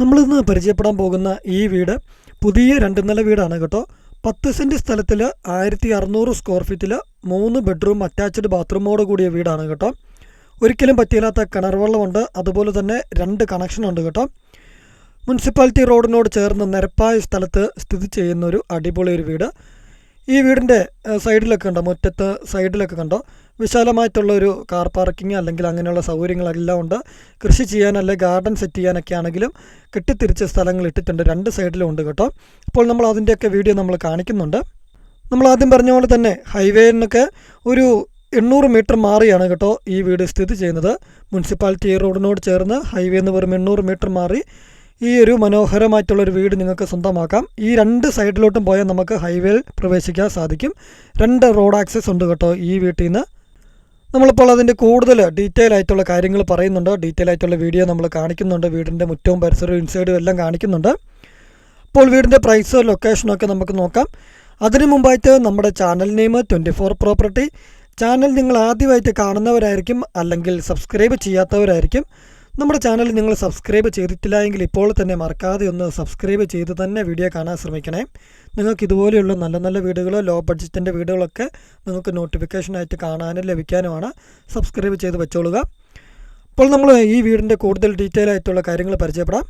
നമ്മളിന്ന് പരിചയപ്പെടാൻ പോകുന്ന ഈ വീട് പുതിയ രണ്ട് നില വീടാണ് കേട്ടോ. പത്ത് സെന്റ് സ്ഥലത്തിൽ ആയിരത്തി അറുന്നൂറ് സ്ക്വയർ ഫീറ്റിൽ മൂന്ന് ബെഡ്റൂം അറ്റാച്ച്ഡ് ബാത്റൂമോട് കൂടിയ വീടാണ് കേട്ടോ. ഒരിക്കലും പറ്റിയില്ലാത്ത കിണർ വെള്ളമുണ്ട് അതുപോലെ തന്നെ രണ്ട് കണക്ഷനുണ്ട് കേട്ടോ. മുനിസിപ്പാലിറ്റി റോഡിനോട് ചേർന്ന് നിരപ്പായ സ്ഥലത്ത് സ്ഥിതി ചെയ്യുന്ന ഒരു അടിപൊളി ഒരു വീട്. ഈ വീടിന്റെ സൈഡിലൊക്കെ ഉണ്ടോ മുറ്റത്ത് സൈഡിലൊക്കെ കണ്ടോ? വിശാലമായിട്ടുള്ള ഒരു കാർ പാർക്കിംഗ് അല്ലെങ്കിൽ അങ്ങനെയുള്ള സൗകര്യങ്ങളെല്ലാം ഉണ്ട്. കൃഷി ചെയ്യാൻ അല്ലെങ്കിൽ ഗാർഡൻ സെറ്റ് ചെയ്യാനൊക്കെ ആണെങ്കിലും കെട്ടിത്തിരിച്ച സ്ഥലങ്ങൾ ഇട്ടിട്ടുണ്ട്. രണ്ട് സൈഡിലും ഉണ്ട് കേട്ടോ. അപ്പോൾ നമ്മൾ അതിന്റെയൊക്കെ വീഡിയോ നമ്മൾ കാണിക്കുന്നുണ്ട്. നമ്മൾ ആദ്യം പറഞ്ഞ പോലെ തന്നെ ഹൈവേന്നൊക്കെ ഒരു എണ്ണൂറ് മീറ്റർ മാറിയാണ് കേട്ടോ ഈ വീട് സ്ഥിതി ചെയ്യുന്നത്. മുനിസിപ്പാലിറ്റി റോഡിനോട് ചേർന്ന് ഹൈവേ എന്ന് പറയുമ്പോൾ എണ്ണൂറ് മീറ്റർ മാറി ഈ ഒരു മനോഹരമായിട്ടുള്ളൊരു വീട് നിങ്ങൾക്ക് സ്വന്തമാക്കാം. ഈ രണ്ട് സൈഡിലോട്ടും പോയാൽ നമുക്ക് ഹൈവേയിൽ പ്രവേശിക്കാൻ സാധിക്കും. രണ്ട് റോഡ് ആക്സസ് ഉണ്ട് കേട്ടോ ഈ വീട്ടിൽ നിന്ന്. നമ്മളിപ്പോൾ അതിന്റെ കൂടുതൽ ഡീറ്റെയിൽ ആയിട്ടുള്ള കാര്യങ്ങൾ പറയുന്നുണ്ട്. ഡീറ്റെയിൽ ആയിട്ടുള്ള വീഡിയോ നമ്മൾ കാണിക്കുന്നുണ്ട്. വീടിന്റെ മുറ്റവും പരിസരവും ഇൻസൈഡും എല്ലാം കാണിക്കുന്നുണ്ട്. അപ്പോൾ വീടിന്റെ പ്രൈസ് ലൊക്കേഷനൊക്കെ നമുക്ക് നോക്കാം. അതിനു മുമ്പായിട്ട് നമ്മുടെ channel name twenty four property channel നിങ്ങൾ ആദ്യമായിട്ട് കാണുന്നവരായിരിക്കും അല്ലെങ്കിൽ സബ്സ്ക്രൈബ് ചെയ്യാത്തവരായിരിക്കും. നമ്മുടെ ചാനൽ നിങ്ങൾ സബ്സ്ക്രൈബ് ചെയ്തിട്ടില്ല എങ്കിൽ ഇപ്പോൾ തന്നെ മറക്കാതെ ഒന്ന് സബ്സ്ക്രൈബ് ചെയ്ത് തന്നെ വീഡിയോ കാണാൻ ശ്രമിക്കണേ. നിങ്ങൾക്ക് ഇതുപോലെയുള്ള നല്ല നല്ല വീഡിയോകളോ ലോ ബഡ്ജറ്റിന്റെ വീഡിയോകളൊക്കെ നിങ്ങൾക്ക് നോട്ടിഫിക്കേഷനായിട്ട് കാണാനും ലഭിക്കാനുമാണ്. സബ്സ്ക്രൈബ് ചെയ്ത് വെച്ചോളുക. അപ്പോൾ നമ്മൾ ഈ വീടിന്റെ കൂടുതൽ ഡീറ്റെയിൽ ആയിട്ടുള്ള കാര്യങ്ങൾ പരിചയപ്പെടാം.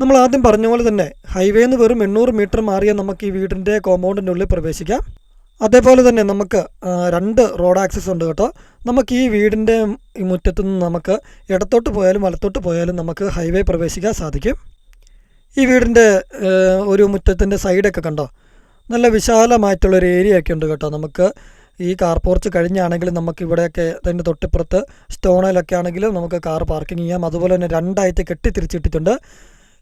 നമ്മൾ ആദ്യം പറഞ്ഞ പോലെ തന്നെ ഹൈവേ എന്ന് വെറും എണ്ണൂറ് മീറ്റർ മാറിയാൽ നമുക്ക് ഈ വീടിന്റെ കോമ്പൗണ്ടിന്റെ ഉള്ളിൽ പ്രവേശിക്കാം. അതേപോലെ തന്നെ നമുക്ക് രണ്ട് റോഡ് ആക്സസ് ഉണ്ട് കേട്ടോ. നമുക്ക് ഈ വീടിന്റെ മുറ്റത്തു നിന്ന് നമുക്ക് ഇടത്തോട്ട് പോയാലും വലത്തോട്ട് പോയാലും നമുക്ക് ഹൈവേ പ്രവേശിക്കാൻ സാധിക്കും. ഈ വീടിന്റെ ഒരു മുറ്റത്തിന്റെ സൈഡൊക്കെ കണ്ടോ? നല്ല വിശാലമായിട്ടുള്ളൊരു ഏരിയ ഒക്കെ ഉണ്ട് കേട്ടോ. നമുക്ക് ഈ കാർ പോർച്ച് കഴിഞ്ഞാണെങ്കിലും നമുക്ക് ഇവിടെയൊക്കെ അതിന്റെ തൊട്ടിപ്പുറത്ത് സ്റ്റോണിലൊക്കെ ആണെങ്കിലും നമുക്ക് കാർ പാർക്കിംഗ് ചെയ്യാം. അതുപോലെ തന്നെ രണ്ടായിട്ട് കെട്ടിത്തിരിച്ചിട്ടിട്ടുണ്ട്.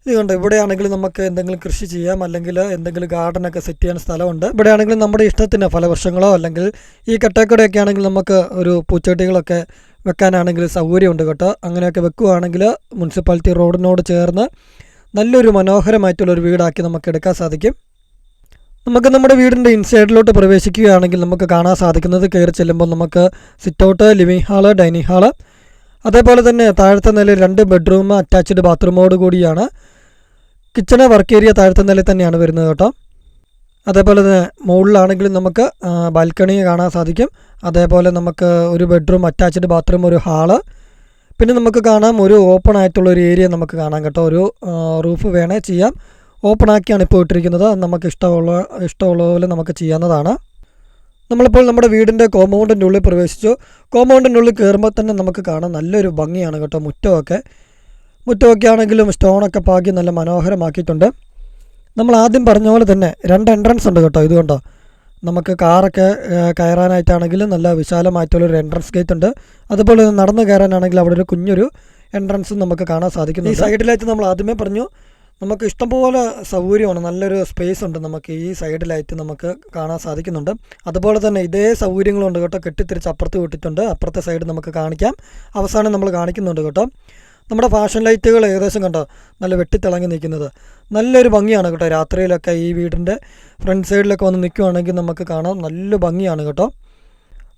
ഇത് കണ്ടോ ഇവിടെയാണെങ്കിലും നമുക്ക് എന്തെങ്കിലും കൃഷി ചെയ്യാം അല്ലെങ്കിൽ എന്തെങ്കിലും ഗാർഡനൊക്കെ സെറ്റ് ചെയ്യാൻ സ്ഥലമുണ്ട്. ഇവിടെ ആണെങ്കിലും നമ്മുടെ ഇഷ്ടത്തിന് ഫലവൃക്ഷങ്ങളോ അല്ലെങ്കിൽ ഈ കട്ടേക്കടയൊക്കെ ആണെങ്കിൽ നമുക്ക് ഒരു പൂച്ചെടികളൊക്കെ വെക്കാനാണെങ്കിൽ സൗകര്യമുണ്ട് കേട്ടോ. അങ്ങനെയൊക്കെ വെക്കുകയാണെങ്കിൽ മുനിസിപ്പാലിറ്റി റോഡിനോട് ചേർന്ന് നല്ലൊരു മനോഹരമായിട്ടുള്ളൊരു വീടാക്കി നമുക്ക് എടുക്കാൻ സാധിക്കും. നമുക്ക് നമ്മുടെ വീടിന്റെ ഇൻസൈഡിലോട്ട് പ്രവേശിക്കുകയാണെങ്കിൽ നമുക്ക് കാണാൻ സാധിക്കുന്നത് കയറി ചെല്ലുമ്പോൾ നമുക്ക് sitout living hall dining hall അതേപോലെ തന്നെ താഴത്തെ നിലയിൽ രണ്ട് ബെഡ്റൂം അറ്റാച്ച്ഡ് ബാത്റൂമോട് കൂടിയാണ് കിച്ചണ് വർക്ക് ഏരിയ താഴത്തെ നിലയിൽ തന്നെയാണ് വരുന്നത് കേട്ടോ. അതേപോലെ തന്നെ മുകളിലാണെങ്കിലും നമുക്ക് ബാൽക്കണി കാണാൻ സാധിക്കും. അതേപോലെ നമുക്ക് ഒരു ബെഡ്റൂം അറ്റാച്ച്ഡ് ബാത്റൂം ഒരു ഹാൾ. പിന്നെ നമുക്ക് കാണാം ഒരു ഓപ്പൺ ആയിട്ടുള്ള ഒരു ഏരിയ നമുക്ക് കാണാം കേട്ടോ. ഒരു റൂഫ് വേണേ ചെയ്യാം. ഓപ്പൺ ആക്കിയാണ് ഇപ്പോൾ ഇട്ടിരിക്കുന്നത്. നമുക്ക് ഇഷ്ടമുള്ള ഇഷ്ടമുള്ള പോലെ നമുക്ക് ചെയ്യാവുന്നതാണ്. നമ്മളിപ്പോൾ നമ്മുടെ വീടിന്റെ കോമ്പൗണ്ടിന്റെ ഉള്ളിൽ പ്രവേശിച്ചു. കോമ്പൗണ്ടിന്റെ ഉള്ളിൽ കയറുമ്പോൾ തന്നെ നമുക്ക് കാണാം നല്ലൊരു ഭംഗിയാണ് കേട്ടോ മുറ്റമൊക്കെ. മുറ്റമൊക്കെ ആണെങ്കിലും സ്റ്റോണൊക്കെ പാകി നല്ല മനോഹരമാക്കിയിട്ടുണ്ട്. നമ്മൾ ആദ്യം പറഞ്ഞ പോലെ തന്നെ രണ്ട് എൻട്രൻസ് ഉണ്ട് കേട്ടോ. ഇതുകൊണ്ടോ? നമുക്ക് കാറൊക്കെ കയറാനായിട്ടാണെങ്കിലും നല്ല വിശാലമായിട്ടുള്ളൊരു എൻട്രൻസ് ഗേറ്റ് ഉണ്ട്. അതുപോലെ നടന്ന് കയറാനാണെങ്കിൽ അവിടെ ഒരു കുഞ്ഞൊരു എൻട്രൻസ് നമുക്ക് കാണാൻ സാധിക്കുന്നു ഈ സൈഡിലായിട്ട് നമ്മൾ ആദ്യമേ പറഞ്ഞു നമുക്ക് ഇഷ്ടംപോലെ സൗകര്യമാണ്. നല്ലൊരു സ്പേസ് ഉണ്ട് നമുക്ക് ഈ സൈഡിലായിട്ട് നമുക്ക് കാണാൻ സാധിക്കുന്നുണ്ട്. അതുപോലെ തന്നെ ഇതേ സൗകര്യങ്ങളുണ്ട് കേട്ടോ. കെട്ടിത്തിരിച്ച് അപ്പുറത്ത് വിട്ടിട്ടുണ്ട്. അപ്പുറത്തെ സൈഡ് നമുക്ക് കാണിക്കാം. അവസാനം നമ്മൾ കാണിക്കുന്നുണ്ട് കേട്ടോ. നമ്മുടെ ഫാഷൻ ലൈറ്റുകൾ ഏകദേശം കണ്ടോ? നല്ല വെട്ടിത്തിളങ്ങി നിൽക്കുന്നത്. നല്ലൊരു ഭംഗിയാണ് കേട്ടോ. രാത്രിയിലൊക്കെ ഈ വീടിന്റെ ഫ്രണ്ട് സൈഡിലൊക്കെ വന്ന് നിൽക്കുവാണെങ്കിൽ നമുക്ക് കാണാം. നല്ല ഭംഗിയാണ് കേട്ടോ.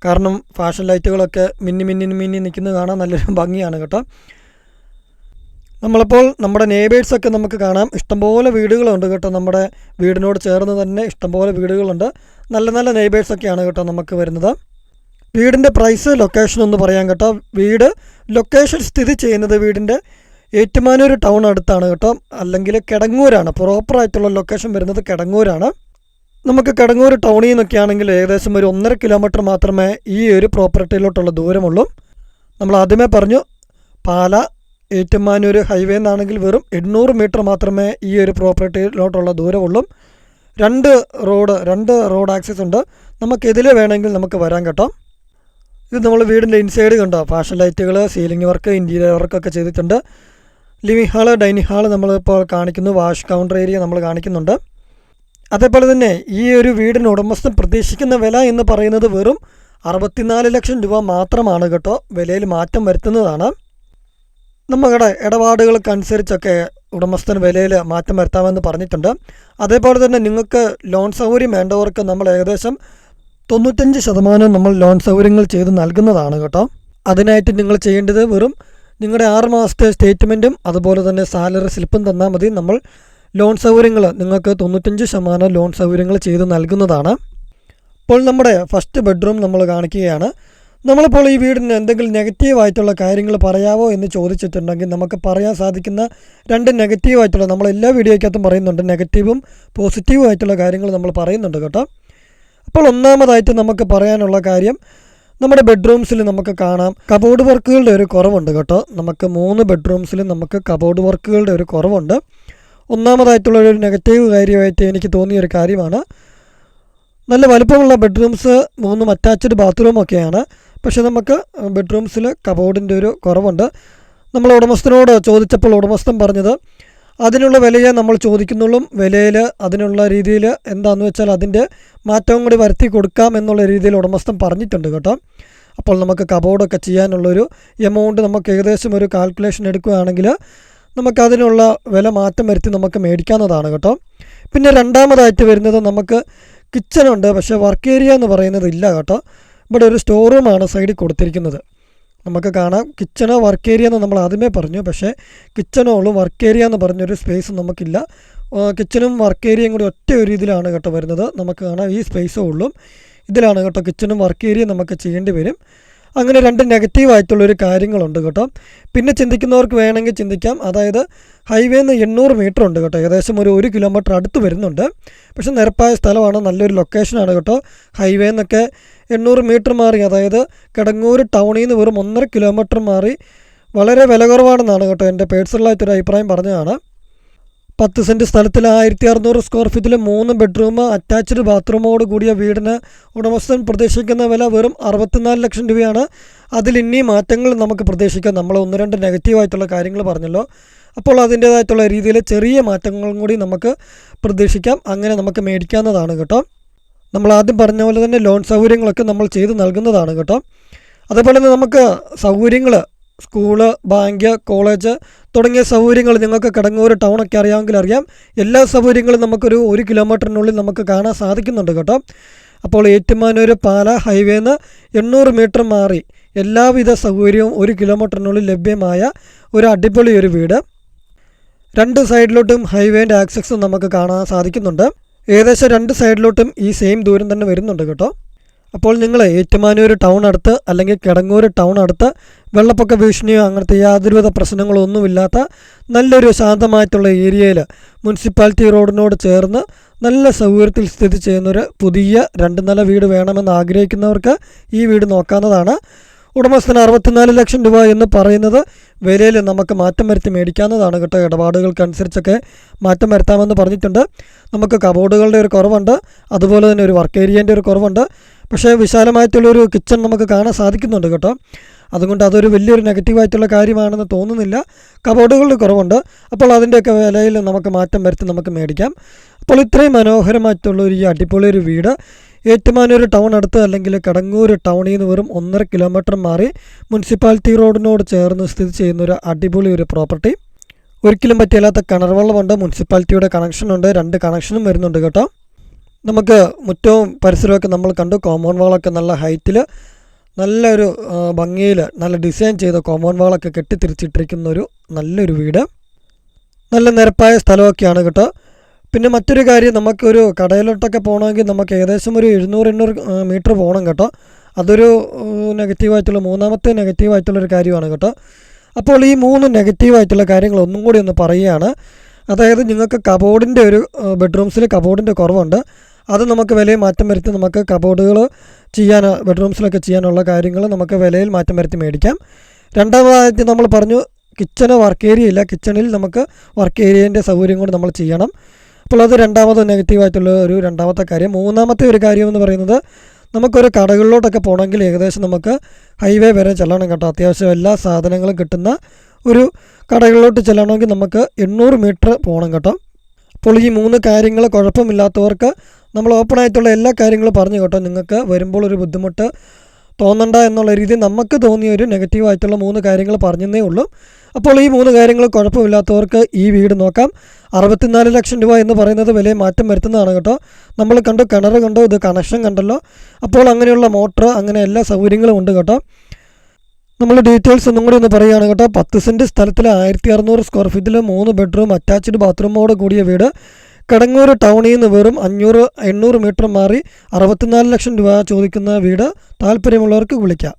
കാരണം ഫാഷൻ ലൈറ്റുകളൊക്കെ മിന്നി മിന്നി മിന്നി നിൽക്കുന്നത് കാണാൻ നല്ലൊരു ഭംഗിയാണ് കേട്ടോ. നമ്മളിപ്പോൾ നമ്മുടെ നേബേഴ്സൊക്കെ നമുക്ക് കാണാം. ഇഷ്ടംപോലെ വീടുകളുണ്ട് കേട്ടോ. നമ്മുടെ വീടിനോട് ചേർന്ന് തന്നെ ഇഷ്ടംപോലെ വീടുകളുണ്ട്. നല്ല നല്ല നേബേഴ്സൊക്കെയാണ് കേട്ടോ നമുക്ക് വരുന്നത്. വീടിന്റെ പ്രൈസ് ലൊക്കേഷൻ ഒന്ന് പറയാം കേട്ടോ. വീട് ലൊക്കേഷൻ സ്ഥിതി ചെയ്യുന്നത് വീടിന്റെ ഏറ്റുമാനൂർ ടൗൺ അടുത്താണ് കേട്ടോ. അല്ലെങ്കിൽ കിടങ്ങൂരാണ്. പ്രോപ്പറായിട്ടുള്ള ലൊക്കേഷൻ വരുന്നത് കിടങ്ങൂരാണ്. നമുക്ക് കിടങ്ങൂർ ടൗണിൽ നിന്നൊക്കെ ആണെങ്കിൽ ഏകദേശം ഒരു ഒന്നര കിലോമീറ്റർ മാത്രമേ ഈ ഒരു പ്രോപ്പർട്ടിയിലോട്ടുള്ള ദൂരമുള്ളൂ. നമ്മൾ ആദ്യമേ പറഞ്ഞു പാല ഏറ്റുമാനൂർ ഹൈവേ എന്നാണെങ്കിൽ വെറും എണ്ണൂറ് മീറ്റർ മാത്രമേ ഈ ഒരു പ്രോപ്പർട്ടിയിലോട്ടുള്ള ദൂരമുള്ളൂ. രണ്ട് റോഡ് രണ്ട് റോഡ് ആക്സസ് ഉണ്ട്. നമുക്ക് ഇതിൽ വേണമെങ്കിൽ നമുക്ക് വരാം കേട്ടോ. ഇത് നമ്മൾ വീടിന്റെ ഇൻസൈഡ് കണ്ടോ? ഫാഷൻ ലൈറ്റുകൾ സീലിംഗ് വർക്ക് ഇന്റീരിയർ വർക്കൊക്കെ ചെയ്തിട്ടുണ്ട്. ലിവിങ് ഹാൾ ഡൈനിങ് ഹാൾ നമ്മളിപ്പോൾ കാണിക്കുന്നു. വാഷ് കൗണ്ടർ ഏരിയ നമ്മൾ കാണിക്കുന്നുണ്ട്. അതേപോലെ തന്നെ ഈ ഒരു വീടിന് ഉടമസ്ഥൻ പ്രതീക്ഷിക്കുന്ന വില എന്ന് പറയുന്നത് വെറും അറുപത്തിനാല് ലക്ഷം രൂപ മാത്രമാണ് കേട്ടോ. വിലയിൽ മാറ്റം വരുത്തുന്നതാണ്. നമ്മുടെ ഇടപാടുകൾക്കനുസരിച്ചൊക്കെ ഉടമസ്ഥൻ വിലയിൽ മാറ്റം വരുത്താമെന്ന് പറഞ്ഞിട്ടുണ്ട്. അതേപോലെ തന്നെ നിങ്ങൾക്ക് ലോൺ സൗകര്യം വേണ്ടവർക്ക് നമ്മൾ ഏകദേശം തൊണ്ണൂറ്റഞ്ച് ശതമാനം നമ്മൾ ലോൺ സൗകര്യങ്ങൾ ചെയ്ത് നൽകുന്നതാണ് കേട്ടോ. അതിനായിട്ട് നിങ്ങൾ ചെയ്യേണ്ടത് വെറും നിങ്ങളുടെ ആറ് മാസത്തെ സ്റ്റേറ്റ്മെന്റും അതുപോലെ തന്നെ സാലറി സ്ലിപ്പും തന്നാൽ മതി. നമ്മൾ ലോൺ സൗകര്യങ്ങൾ നിങ്ങൾക്ക് തൊണ്ണൂറ്റഞ്ച് ശതമാനം ലോൺ സൗകര്യങ്ങൾ ചെയ്ത് നൽകുന്നതാണ്. ഇപ്പോൾ നമ്മുടെ ഫസ്റ്റ് ബെഡ്റൂം നമ്മൾ കാണിക്കുകയാണ്. നമ്മളിപ്പോൾ ഈ വീടിന് എന്തെങ്കിലും നെഗറ്റീവായിട്ടുള്ള കാര്യങ്ങൾ പറയാവോ എന്ന് ചോദിച്ചിട്ടുണ്ടെങ്കിൽ നമുക്ക് പറയാൻ സാധിക്കുന്ന രണ്ട് നെഗറ്റീവായിട്ടുള്ള നമ്മൾ എല്ലാ വീഡിയോയ്ക്കകത്തും പറയുന്നുണ്ട്. നെഗറ്റീവും പോസിറ്റീവും ആയിട്ടുള്ള കാര്യങ്ങൾ നമ്മൾ പറയുന്നുണ്ട് കേട്ടോ. അപ്പോൾ ഒന്നാമതായിട്ട് നമുക്ക് പറയാനുള്ള കാര്യം നമ്മുടെ ബെഡ്റൂംസിൽ നമുക്ക് കാണാം. കബോർഡ് വർക്കുകളുടെ ഒരു കുറവുണ്ട് കേട്ടോ. നമുക്ക് മൂന്ന് ബെഡ്റൂംസിൽ നമുക്ക് കബോർഡ് വർക്കുകളുടെ ഒരു കുറവുണ്ട്. ഒന്നാമതായിട്ടുള്ള ഒരു നെഗറ്റീവ് കാര്യമായിട്ട് എനിക്ക് തോന്നിയ ഒരു കാര്യമാണ്. നല്ല വലുപ്പമുള്ള ബെഡ്റൂംസ് മൂന്നും അറ്റാച്ച്ഡ് ബാത്റൂമൊക്കെയാണ് പക്ഷേ നമുക്ക് ബെഡ്റൂംസിൽ കബോർഡിന്റെ ഒരു കുറവുണ്ട്. നമ്മൾ ഉടമസ്ഥനോട് ചോദിച്ചപ്പോൾ ഉടമസ്ഥൻ പറഞ്ഞത് അതിനുള്ള വിലയെ നമ്മൾ ചോദിക്കുന്നുള്ളൂ. വിലയിൽ അതിനുള്ള രീതിയിൽ എന്താണെന്ന് വെച്ചാൽ അതിന്റെ മാറ്റവും കൂടി വരുത്തി കൊടുക്കാം എന്നുള്ള രീതിയിൽ ഉടമസ്ഥൻ പറഞ്ഞിട്ടുണ്ട് കേട്ടോ. അപ്പോൾ നമുക്ക് കബോർഡൊക്കെ ചെയ്യാനുള്ളൊരു എമൗണ്ട് നമുക്ക് ഏകദേശം ഒരു കാൽക്കുലേഷൻ എടുക്കുകയാണെങ്കിൽ നമുക്കതിനുള്ള വില മാറ്റം വരുത്തി നമുക്ക് മേടിക്കാവുന്നതാണ് കേട്ടോ. പിന്നെ രണ്ടാമതായിട്ട് വരുന്നത് നമുക്ക് കിച്ചണുണ്ട് പക്ഷേ വർക്ക് ഏരിയ എന്ന് പറയുന്നത് ഇല്ല കേട്ടോ. ഇവിടെ ഒരു സ്റ്റോർ റൂമാണ് സൈഡിൽ കൊടുത്തിരിക്കുന്നത്. നമുക്ക് കാണാം. കിച്ചണോ വർക്ക് ഏരിയ എന്ന് നമ്മൾ ആദ്യമേ പറഞ്ഞു. പക്ഷേ കിച്ചണോളും വർക്ക് ഏരിയ എന്ന് പറഞ്ഞൊരു സ്പേസ് നമുക്കില്ല. കിച്ചണും വർക്ക് ഏരിയയും കൂടി ഒറ്റ ഒരു ഇതിലാണ് കേട്ടോ വരുന്നത്. നമുക്ക് കാണാം ഈ സ്പേസേ ഉള്ളൂ. ഇതിലാണ് കേട്ടോ കിച്ചനും വർക്ക് ഏരിയയും നമുക്ക് ചെയ്യേണ്ടി വരും. അങ്ങനെ രണ്ട് നെഗറ്റീവായിട്ടുള്ളൊരു കാര്യങ്ങളുണ്ട് കേട്ടോ. പിന്നെ ചിന്തിക്കുന്നവർക്ക് വേണമെങ്കിൽ ചിന്തിക്കാം. അതായത് ഹൈവേന്ന് എണ്ണൂറ് മീറ്റർ ഉണ്ട് കേട്ടോ. ഏകദേശം ഒരു ഒരു കിലോമീറ്റർ അടുത്ത് വരുന്നുണ്ട്. പക്ഷേ നിരപ്പായ സ്ഥലമാണ്. നല്ലൊരു ലൊക്കേഷനാണ് കേട്ടോ. ഹൈവേന്നൊക്കെ എണ്ണൂറ് മീറ്റർ മാറി. അതായത് കിടങ്ങൂർ ടൗണിൽ നിന്ന് വെറും ഒന്നര കിലോമീറ്റർ മാറി. വളരെ വില കുറവാണെന്നാണ് കേട്ടോ എന്റെ പേഴ്സണലായിട്ടൊരു അഭിപ്രായം പറഞ്ഞതാണ്. പത്ത് സെന്റ് സ്ഥലത്തിൽ ആയിരത്തി അറുന്നൂറ് സ്ക്വയർ ഫീറ്റിൽ മൂന്ന് ബെഡ്റൂം അറ്റാച്ച്ഡ് ബാത്റൂമോട് കൂടിയ വീടിന് ഉടമസ്ഥൻ പ്രതീക്ഷിക്കുന്ന വില വെറും അറുപത്തിനാല് ലക്ഷം രൂപയാണ്. അതിൽ ഇനി മാറ്റങ്ങൾ നമുക്ക് പ്രതീക്ഷിക്കാം. നമ്മൾ ഒന്ന് രണ്ട് നെഗറ്റീവായിട്ടുള്ള കാര്യങ്ങൾ പറഞ്ഞല്ലോ. അപ്പോൾ അതിന്റേതായിട്ടുള്ള രീതിയിൽ ചെറിയ മാറ്റങ്ങളും കൂടി നമുക്ക് പ്രതീക്ഷിക്കാം. അങ്ങനെ നമുക്ക് മേടിക്കാവുന്നതാണ് കേട്ടോ. നമ്മൾ ആദ്യം പറഞ്ഞ പോലെ തന്നെ ലോൺ സൗകര്യങ്ങളൊക്കെ നമ്മൾ ചെയ്ത് നൽകുന്നതാണ് കേട്ടോ. അതേപോലെ തന്നെ നമുക്ക് സൗകര്യങ്ങൾ സ്കൂൾ ബാങ്ക് കോളേജ് തുടങ്ങിയ സൗകര്യങ്ങൾ നിങ്ങൾക്ക് കിടങ്ങൂർ ടൗണൊക്കെ അറിയാമെങ്കിൽ അറിയാം. എല്ലാ സൗകര്യങ്ങളും നമുക്കൊരു ഒരു കിലോമീറ്ററിനുള്ളിൽ നമുക്ക് കാണാൻ സാധിക്കുന്നുണ്ട് കേട്ടോ. അപ്പോൾ ഏറ്റുമാനൂർ പാല ഹൈവേന്ന് എണ്ണൂറ് മീറ്റർ മാറി എല്ലാവിധ സൗകര്യവും ഒരു കിലോമീറ്ററിനുള്ളിൽ ലഭ്യമായ ഒരു അടിപൊളി ഒരു വീട്. രണ്ട് സൈഡിലോട്ടും ഹൈവേന്റെ ആക്സസ് നമുക്ക് കാണാൻ സാധിക്കുന്നുണ്ട്. ഏകദേശം രണ്ട് സൈഡിലോട്ടും ഈ സെയിം ദൂരം തന്നെ വരുന്നുണ്ട് കേട്ടോ. അപ്പോൾ നിങ്ങൾ ഏറ്റുമാനൂർ ടൗൺ അടുത്ത് അല്ലെങ്കിൽ കിടങ്ങൂർ ടൗൺ അടുത്ത് വെള്ളപ്പൊക്ക ഭീഷണിയോ അങ്ങനത്തെ യാതൊരുവിധ പ്രശ്നങ്ങളോ ഒന്നുമില്ലാത്ത നല്ലൊരു ശാന്തമായിട്ടുള്ള ഏരിയയിൽ മുനിസിപ്പാലിറ്റി റോഡിനോട് ചേർന്ന് നല്ല സൗകര്യത്തിൽ സ്ഥിതി ചെയ്യുന്നൊരു പുതിയ രണ്ട് നില വീട് വേണമെന്ന് ആഗ്രഹിക്കുന്നവർക്ക് ഈ വീട് നോക്കാവുന്നതാണ്. ഉടമസ്ഥന് അറുപത്തിനാല് ലക്ഷം രൂപ എന്ന് പറയുന്നത് വിലയിൽ നമുക്ക് മാറ്റം വരുത്തി മേടിക്കാവുന്നതാണ് കേട്ടോ. ഇടപാടുകൾക്കനുസരിച്ചൊക്കെ മാറ്റം വരുത്താമെന്ന് പറഞ്ഞിട്ടുണ്ട്. നമുക്ക് കബോർഡുകളുടെ ഒരു കുറവുണ്ട്. അതുപോലെ തന്നെ ഒരു വർക്ക് ഏരിയേന്റെ ഒരു കുറവുണ്ട്. പക്ഷേ വിശാലമായിട്ടുള്ളൊരു കിച്ചൺ നമുക്ക് കാണാൻ സാധിക്കുന്നുണ്ട് കേട്ടോ. അതുകൊണ്ട് അതൊരു വലിയൊരു നെഗറ്റീവായിട്ടുള്ള കാര്യമാണെന്ന് തോന്നുന്നില്ല. കബോർഡുകളുടെ കുറവുണ്ട്. അപ്പോൾ അതിന്റെയൊക്കെ വിലയിൽ നമുക്ക് മാറ്റം വരുത്തി നമുക്ക് മേടിക്കാം. അപ്പോൾ ഇത്രയും മനോഹരമായിട്ടുള്ള ഒരു ഈ അടിപൊളി ഒരു വീട്. ഏറ്റുമാനൂർ ടൗൺ അടുത്ത് അല്ലെങ്കിൽ കടങ്ങൂർ ടൗണിൽ നിന്ന് വെറും ഒന്നര കിലോമീറ്റർ മാറി മുനിസിപ്പാലിറ്റി റോഡിനോട് ചേർന്ന് സ്ഥിതി ചെയ്യുന്ന ഒരു അടിപൊളി ഒരു പ്രോപ്പർട്ടി. ഒരിക്കലും പറ്റിയില്ലാത്ത കിണർ വെള്ളമുണ്ട്. മുനിസിപ്പാലിറ്റിയുടെ കണക്ഷനുണ്ട്. രണ്ട് കണക്ഷനും വരുന്നുണ്ട് കേട്ടോ. നമുക്ക് മുറ്റവും പരിസരമൊക്കെ നമ്മൾ കണ്ടു. കോമ്പൗണ്ട് വാളൊക്കെ നല്ല ഹൈറ്റിൽ നല്ലൊരു ഭംഗിയിൽ നല്ല ഡിസൈൻ ചെയ്ത കോമ്പൗണ്ട് വാളൊക്കെ കെട്ടിത്തിരിച്ചിട്ടിരിക്കുന്ന ഒരു നല്ലൊരു വീട്. നല്ല നിരപ്പായ സ്ഥലമൊക്കെയാണ് കേട്ടോ. പിന്നെ മറ്റൊരു കാര്യം നമുക്കൊരു കടയിലോട്ടൊക്കെ പോകണമെങ്കിൽ നമുക്ക് ഏകദേശം ഒരു എഴുന്നൂറ് എണ്ണൂറ് മീറ്റർ പോകണം കേട്ടോ. അതൊരു നെഗറ്റീവായിട്ടുള്ള മൂന്നാമത്തെ നെഗറ്റീവായിട്ടുള്ളൊരു കാര്യമാണ് കേട്ടോ. അപ്പോൾ ഈ മൂന്ന് നെഗറ്റീവായിട്ടുള്ള കാര്യങ്ങൾ ഒന്നും കൂടി ഒന്ന് പറയുകയാണ്. അതായത് നിങ്ങൾക്ക് കബോർഡിന്റെ ഒരു ബെഡ്റൂംസിൽ കബോർഡിന്റെ കുറവുണ്ട്. അത് നമുക്ക് വിലയിൽ മാറ്റം വരുത്തി നമുക്ക് കബോർഡുകൾ ചെയ്യാൻ ബെഡ്റൂംസിലൊക്കെ ചെയ്യാനുള്ള കാര്യങ്ങൾ നമുക്ക് വിലയിൽ മാറ്റം വരുത്തി മേടിക്കാം. രണ്ടാമതായിട്ട് നമ്മൾ പറഞ്ഞു കിച്ചണ് വർക്ക് ഏരിയ ഇല്ല. കിച്ചണിൽ നമുക്ക് വർക്ക് ഏരിയേന്റെ സൗകര്യം കൊണ്ട് നമ്മൾ ചെയ്യണം. അപ്പോൾ അത് രണ്ടാമത് നെഗറ്റീവായിട്ടുള്ള ഒരു രണ്ടാമത്തെ കാര്യം. മൂന്നാമത്തെ ഒരു കാര്യം എന്ന് പറയുന്നത് നമുക്കൊരു കടകളിലോട്ടൊക്കെ പോകണമെങ്കിൽ ഏകദേശം നമുക്ക് ഹൈവേ വരെ ചെല്ലണം കേട്ടോ. അത്യാവശ്യം എല്ലാ സാധനങ്ങളും കിട്ടുന്ന ഒരു കടകളിലോട്ട് ചെല്ലണമെങ്കിൽ നമുക്ക് എണ്ണൂറ് മീറ്റർ പോകണം കേട്ടോ. അപ്പോൾ ഈ മൂന്ന് കാര്യങ്ങൾ കുഴപ്പമില്ലാത്തവർക്ക് നമ്മൾ ഓപ്പൺ ആയിട്ടുള്ള എല്ലാ കാര്യങ്ങളും പറഞ്ഞു കേട്ടോ. നിങ്ങൾക്ക് വരുമ്പോൾ ഒരു ബുദ്ധിമുട്ട് തോന്നണ്ട എന്നുള്ള രീതിയിൽ നമുക്ക് തോന്നിയ ഒരു നെഗറ്റീവായിട്ടുള്ള മൂന്ന് കാര്യങ്ങൾ പറഞ്ഞതേ ഉള്ളൂ. അപ്പോൾ ഈ മൂന്ന് കാര്യങ്ങൾ കുഴപ്പമില്ലാത്തവർക്ക് ഈ വീട് നോക്കാം. അറുപത്തിനാല് ലക്ഷം രൂപ എന്ന് പറയുന്നത് വിലയെ മാറ്റം വരുത്തുന്നതാണ് കേട്ടോ. നമ്മൾ കണ്ടു കിണർ കണ്ടു ഇത് കണക്ഷൻ കണ്ടല്ലോ. അപ്പോൾ അങ്ങനെയുള്ള മോട്ടർ അങ്ങനെ എല്ലാ സൗകര്യങ്ങളും ഉണ്ട് കേട്ടോ. നമ്മൾ ഡീറ്റെയിൽസ് ഒന്നും കൂടി ഒന്ന് പറയുകയാണ് കേട്ടോ. പത്ത് സെന്റ് സ്ഥലത്തിൽ ആയിരത്തി അറുന്നൂറ് സ്ക്വയർ ഫീറ്റിൽ മൂന്ന് ബെഡ്റൂം അറ്റാച്ച്ഡ് ബാത്റൂമോട് കൂടിയ വീട്. കിടങ്ങൂർ ടൗണിൽ നിന്ന് വെറും അഞ്ഞൂറ് എണ്ണൂറ് മീറ്റർ മാറി അറുപത്തിനാല് ലക്ഷം രൂപ ചോദിക്കുന്ന വീട് താല്പര്യമുള്ളവർക്ക് വിളിക്കാം.